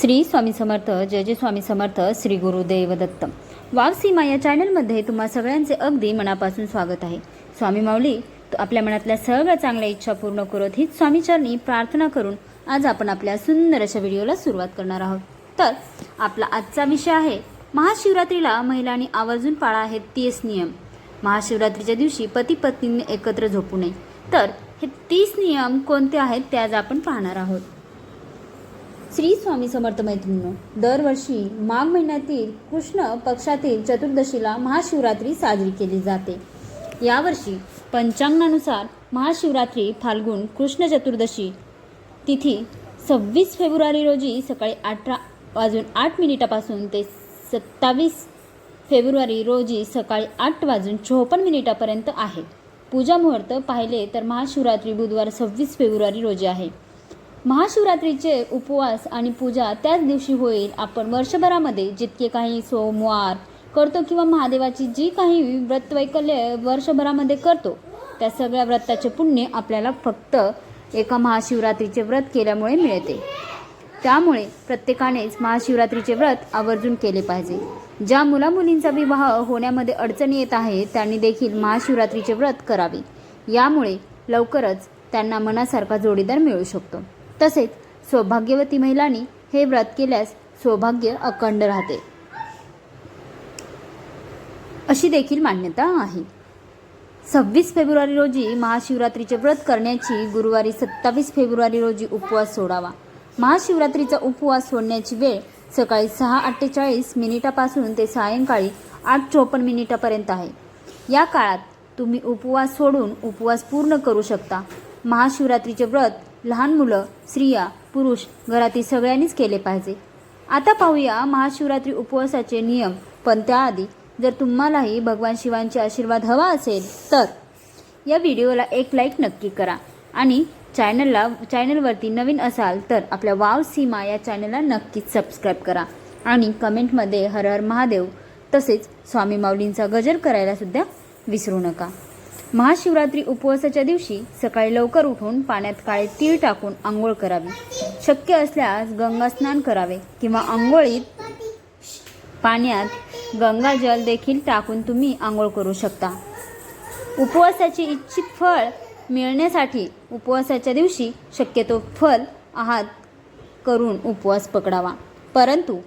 श्री स्वामी समर्थ जय जय स्वामी समर्थ श्री गुरुदेव दत्त वावसीमा या चॅनलमध्ये तुम्हा सगळ्यांचे अगदी मनापासून स्वागत आहे. स्वामी माऊली आपल्या मनातल्या सगळ्या चांगल्या इच्छा पूर्ण करत हीच स्वामीचरणी प्रार्थना करून आज आपण आपल्या सुंदर अशा व्हिडिओला सुरुवात करणार आहोत. तर आपला आजचा विषय आहे महाशिवरात्रीला महिलांनी आवर्जून पाळा आहेत तीस नियम. महाशिवरात्रीच्या दिवशी पती पत्नींनी एकत्र झोपू नये. तर हे तीस नियम कोणते आहेत ते आज आपण पाहणार आहोत. श्री स्वामी समर्थ मैत्रिणींनो दरवर्षी माघ महिन्यातील कृष्ण पक्षातील चतुर्दशीला महाशिवरात्री साजरी केली जाते. यावर्षी पंचांगानुसार महाशिवरात्री फाल्गुन कृष्ण चतुर्दशी तिथी सव्वीस फेब्रुवारी रोजी सकाळी अठरा वाजून आठ मिनिटापासून ते सत्तावीस फेब्रुवारी रोजी सकाळी आठ वाजून चोपन्न मिनिटापर्यंत आहे. पूजा मुहूर्त पाहिले तर महाशिवरात्री बुधवार सव्वीस फेब्रुवारी रोजी आहे. महाशिवरात्रीचे उपवास आणि पूजा त्याच दिवशी होईल. आपण वर्षभरामध्ये जितके काही सोमवार करतो किंवा महादेवाची जी काही व्रतवैकल्य वर्षभरामध्ये करतो त्या सगळ्या व्रताचे पुण्य आपल्याला फक्त एका महाशिवरात्रीचे व्रत केल्यामुळे मिळते. त्यामुळे प्रत्येकानेच महाशिवरात्रीचे व्रत आवर्जून केले पाहिजे. ज्या मुलामुलींचा विवाह होण्यामध्ये अडचणी येत आहे त्यांनी देखील महाशिवरात्रीचे व्रत करावे. यामुळे लवकरच त्यांना मनासारखा जोडीदार मिळू शकतो. तसेच सौभाग्यवती महिलांनी हे व्रत केल्यास सौभाग्य अखंड राहते. अशी देखील मान्यता आहे. सव्वीस फेब्रुवारी रोजी महाशिवरात्रीचे व्रत करण्याची गुरुवारी सत्तावीस फेब्रुवारी रोजी उपवास सोडावा. महाशिवरात्रीचा उपवास सोडण्याची वेळ सकाळी सहा अठ्ठेचाळीस मिनिटापासून ते सायंकाळी आठ चोपन्न मिनिटापर्यंत आहे. या काळात तुम्ही उपवास सोडून उपवास पूर्ण करू शकता. महाशिवरात्रीचे व्रत लहान मुलं स्त्रिया पुरुष घरातील सगळ्यांनीच केले पाहिजे. आता पाहूया महाशिवरात्री उपवासाचे नियम. पण त्याआधी जर तुम्हालाही भगवान शिवांचे आशीर्वाद हवा असेल तर या व्हिडिओला एक लाईक नक्की करा. आणि चॅनलला चॅनलवरती नवीन असाल तर आपल्या वाव सीमा या चॅनलला नक्कीच सबस्क्राईब करा. आणि कमेंटमध्ये हर हर महादेव तसेच स्वामी माऊलींचा गजर करायला सुद्धा विसरू नका. महाशिवरात्री उपवासाच्या दिवशी सकाळी लवकर उठून पाण्यात काळे तीळ टाकून आंघोळ करावी. शक्य असल्यास गंगा स्नान करावे किंवा आंघोळीत पाण्यात गंगाजल देखील टाकून तुम्ही आंघोळ करू शकता. उपवासाचे इच्छित फळ मिळण्यासाठी उपवासाच्या दिवशी शक्यतो फल आहात करून उपवास पकडावा. परंतु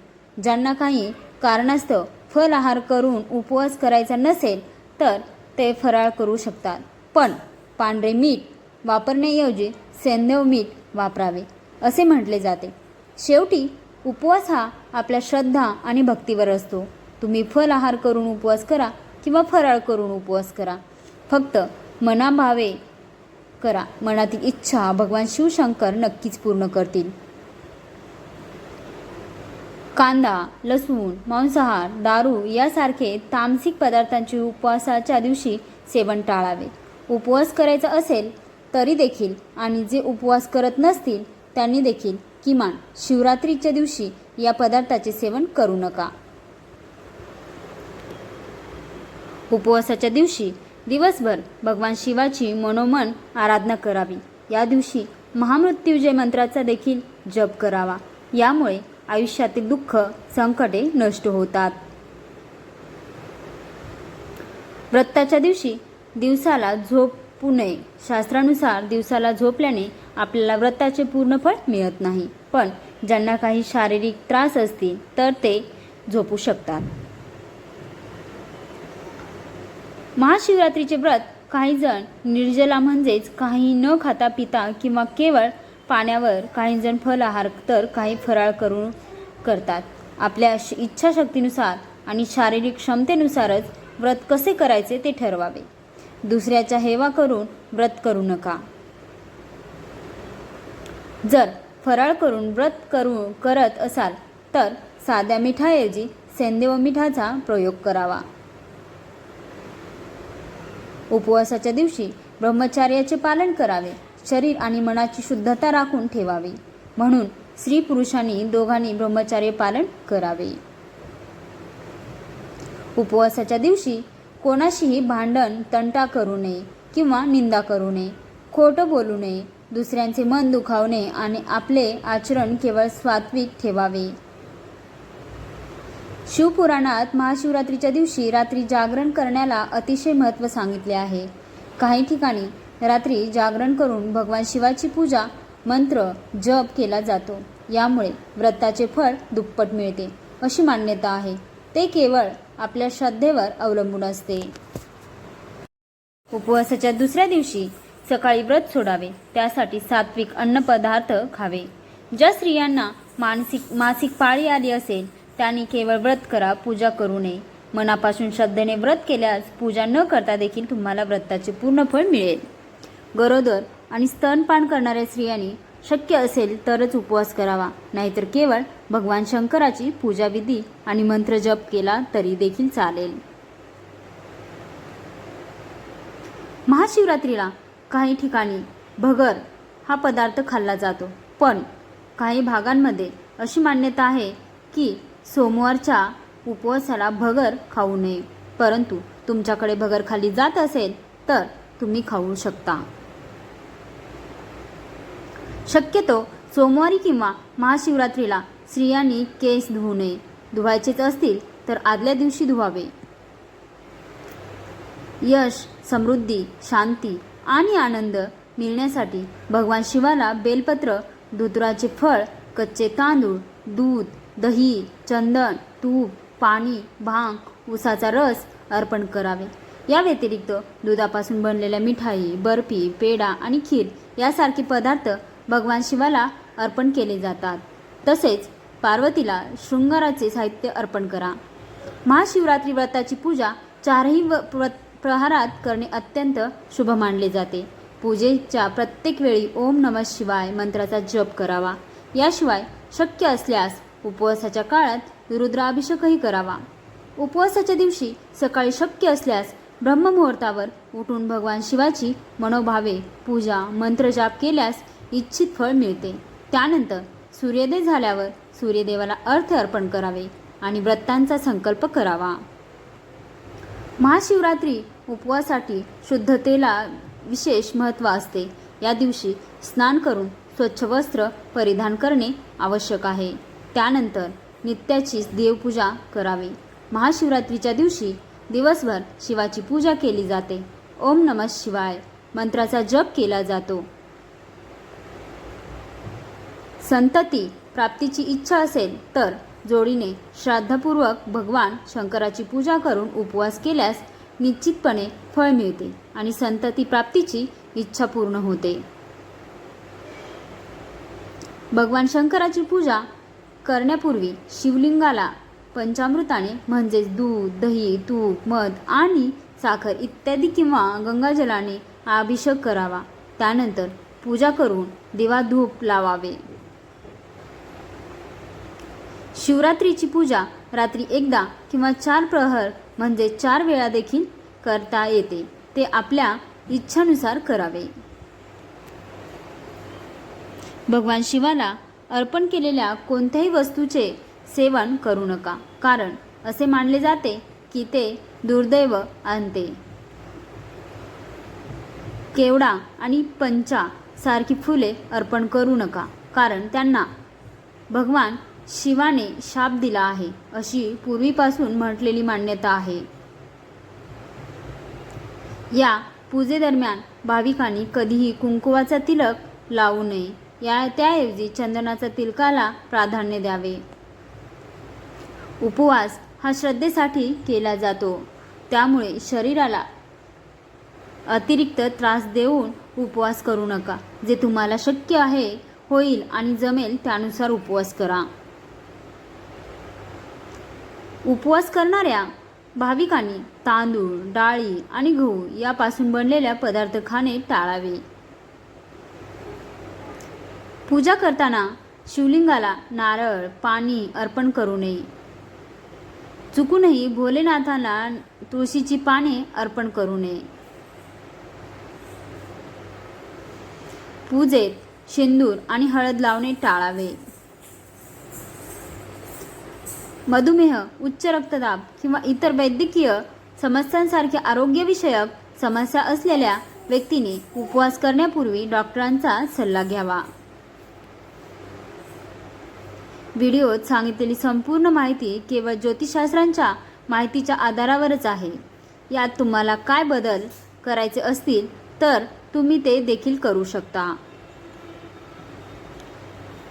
ज्यांना काही कारणास्तव फल आहार करून उपवास करायचा नसेल तर ते फराळ करू शकतात. पण पांढरे मीठ वापरण्याऐवजी सेंदव मीठ वापरावे असे म्हटले जाते. शेवटी उपवास हा आपल्या श्रद्धा आणि भक्तीवर असतो. तुम्ही फल आहार करून उपवास करा किंवा फराळ करून उपवास करा. फक्त मनाभावे करा. मनातील इच्छा भगवान शिवशंकर नक्कीच पूर्ण करतील. कांदा लसूण मांसाहार दारू यासारखे तामसिक पदार्थांचे उपवासाच्या दिवशी सेवन टाळावे. उपवास करायचा असेल तरी देखील आणि जे उपवास करत नसतील त्यांनी देखील किमान शिवरात्रीच्या दिवशी या पदार्थाचे सेवन करू नका. उपवासाच्या दिवशी दिवसभर भगवान शिवाची मनोमन आराधना करावी. या दिवशी महामृत्युजय मंत्राचा देखील जप करावा. यामुळे आयुष्यातील दुःख संकटे नष्ट होतात. व्रताच्या दिवशी दिवसाला झोपू नये शास्त्रानुसार दिवसाला झोपल्याने आपल्याला व्रताचे पूर्ण फळ मिळत नाही. पण ज्यांना काही शारीरिक त्रास असतील तर ते झोपू शकतात. महाशिवरात्रीचे व्रत काही जण निर्जला म्हणजेच काही न खाता पिता किंवा केवळ पाण्यावर काही जण फल आहार तर काही फराळ करून करतात. आपल्या श- इच्छाशक्तीनुसार आणि शारीरिक क्षमतेनुसारच व्रत कसे करायचे ते ठरवावे. दुसऱ्याच्या हेवा करून व्रत करू नका. जर फराळ करून व्रत करू करत असाल तर साध्या मिठाऐवजी सेंदेव मिठाचा प्रयोग करावा. उपवासाच्या दिवशी ब्रह्मचार्याचे पालन करावे. शरीर आणि मनाची शुद्धता राखून ठेवावी. म्हणून स्त्री पुरुषांनी दोघांनी ब्रह्मचार्य पालन करावे. उपवासाच्या दिवशी कोणाशीही भांडण तंटा करू नये किंवा निंदा करू नये खोटं बोलू नये दुसऱ्यांचे मन दुखावणे आणि आपले आचरण केवळ स्वात्विक ठेवावे. शिवपुराणात महाशिवरात्रीच्या दिवशी रात्री जागरण करण्याला अतिशय महत्त्व सांगितले आहे. काही ठिकाणी रात्री जागरण करून भगवान शिवाची पूजा मंत्र जप केला जातो. यामुळे व्रताचे फळ दुप्पट मिळते अशी मान्यता आहे. ते केवळ आपल्या श्रद्धेवर अवलंबून असते. उपवासाच्या दुसऱ्या दिवशी सकाळी व्रत सोडावे त्यासाठी सात्विक अन्नपदार्थ खावे. ज्या स्त्रियांना मानसिक मासिक पाळी आली असेल त्यांनी केवळ व्रत करा पूजा करू नये. मनापासून श्रद्धेने व्रत केल्यास पूजा न करता देखील तुम्हाला व्रताचे पूर्ण फळ मिळेल. गरोदर आणि स्तनपान करणाऱ्या स्त्रियांनी शक्य असेल तरच उपवास करावा. नाहीतर केवळ भगवान शंकराची पूजाविधी आणि मंत्र जप केला तरी देखील चालेल. महाशिवरात्रीला काही ठिकाणी भगर हा पदार्थ खाल्ला जातो. पण काही भागांमध्ये अशी मान्यता आहे की सोमवारच्या उपवासाला भगर खाऊ नये. परंतु तुमच्याकडे भगर खाली जात असेल तर तुम्ही खाऊ शकता. शक्यतो सोमवारी किंवा महाशिवरात्रीला स्त्रियांनी केस धुवू नये. धुवायचेच असतील तर आदल्या दिवशी धुवावे. यश समृद्धी शांती आणि आनंद मिळण्यासाठी भगवान शिवाला बेलपत्र धुतराचे फळ कच्चे तांदूळ दूध दही चंदन तूप पाणी भांग उसाचा रस अर्पण करावे. या व्यतिरिक्त दुधापासून बनलेल्या मिठाई बर्फी पेढा आणि खीर यासारखे पदार्थ भगवान शिवाला अर्पण केले जातात. तसेच पार्वतीला शृंगाराचे साहित्य अर्पण करा. महाशिवरात्री व्रताची पूजा चारही व प्रहारात करणे अत्यंत शुभ मानले जाते. पूजेच्या प्रत्येक वेळी ओम नमः शिवाय मंत्राचा जप करावा. याशिवाय शक्य असल्यास उपवासाच्या काळात रुद्राभिषेकही करावा. उपवासाच्या दिवशी सकाळी शक्य असल्यास ब्रह्ममुहूर्तावर उठून भगवान शिवाची मनोभावे पूजा मंत्रजाप केल्यास इच्छित फळ मिळते. त्यानंतर सूर्योदय झाल्यावर सूर्यदेवाला अर्थ अर्पण करावे आणि व्रतांचा संकल्प करावा. महाशिवरात्री उपवासासाठी शुद्धतेला विशेष महत्त्व असते. या दिवशी स्नान करून स्वच्छ वस्त्र परिधान करणे आवश्यक आहे. त्यानंतर नित्याची देवपूजा करावी. महाशिवरात्रीच्या दिवशी दिवसभर शिवाची पूजा केली जाते. ओम नमः शिवाय मंत्राचा जप केला जातो. संतती प्राप्तीची इच्छा असेल तर जोडीने श्राद्धपूर्वक भगवान शंकराची पूजा करून उपवास केल्यास निश्चितपणे फळ मिळते आणि संतती प्राप्तीची इच्छा पूर्ण होते. भगवान शंकराची पूजा करण्यापूर्वी शिवलिंगाला पंचामृताने म्हणजेच दूध दही तूप मध आणि साखर इत्यादी किंवा गंगाजलाने अभिषेक करावा. त्यानंतर पूजा करून दिवा धूप लावावे. शिवरात्रीची पूजा रात्री एकदा किंवा चार प्रहर म्हणजे चार वेळा देखील करता येते. ते आपल्या इच्छानुसार करावे. भगवान शिवाला अर्पण केलेल्या कोणत्याही वस्तूचे सेवन करू नका कारण असे मानले जाते की ते दुर्दैव आणते. केवडा आणि पंचा सारखी फुले अर्पण करू नका कारण त्यांना भगवान शिवाने शाप दिला आहे अशी पूर्वीपासून म्हटलेली मान्यता आहे. या पूजेदरम्यान भाविकांनी कधीही कुंकुवाचा तिलक लावू नये. या त्याऐवजी चंदनाचा तिलकाला प्राधान्य द्यावे. उपवास हा श्रद्धेसाठी केला जातो. त्यामुळे शरीराला अतिरिक्त त्रास देऊन उपवास करू नका. जे तुम्हाला शक्य आहे होईल आणि जमेल त्यानुसार उपवास करा. उपवास करणाऱ्या भाविकांनी तांदूळ डाळी आणि गहू यापासून बनलेल्या पदार्थ खाणे टाळावे. पूजा करताना शिवलिंगाला नारळ पाणी अर्पण करू नये. चुकूनही भोलेनाथाला तुळशीची पाने अर्पण करू नये. पूजेत शेंदूर आणि हळद लावणे टाळावे. मधुमेह उच्च रक्तदाब किंवा इतर वैद्यकीय समस्यांसारख्या आरोग्यविषयक समस्या असलेल्या व्यक्तीने उपवास करण्यापूर्वी डॉक्टरांचा सल्ला घ्यावा. व्हिडिओत सांगितलेली संपूर्ण माहिती केवळ ज्योतिषशास्त्रांच्या माहितीच्या आधारावरच आहे. यात तुम्हाला काय बदल करायचे असतील तर तुम्ही ते देखील करू शकता.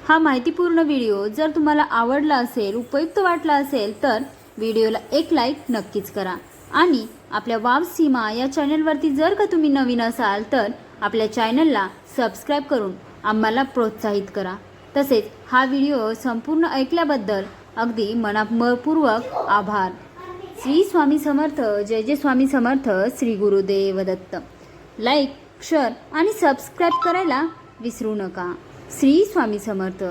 हा माहितीपूर्ण व्हिडिओ जर तुम्हाला आवडला असेल उपयुक्त वाटला असेल तर व्हिडिओला एक लाईक नक्कीच करा. आणि आपल्या वाव सीमा या चॅनलवरती जर का तुम्ही नवीन असाल तर आपल्या चॅनलला सबस्क्राईब करून आम्हाला प्रोत्साहित करा. तसेच हा व्हिडिओ संपूर्ण ऐकल्याबद्दल अगदी मनापूर्वक आभार. श्री स्वामी समर्थ जय जय स्वामी समर्थ श्री गुरुदेव दत्त लाईक शेअर आणि सबस्क्राईब करायला विसरू नका. श्री स्वामी समर्थ.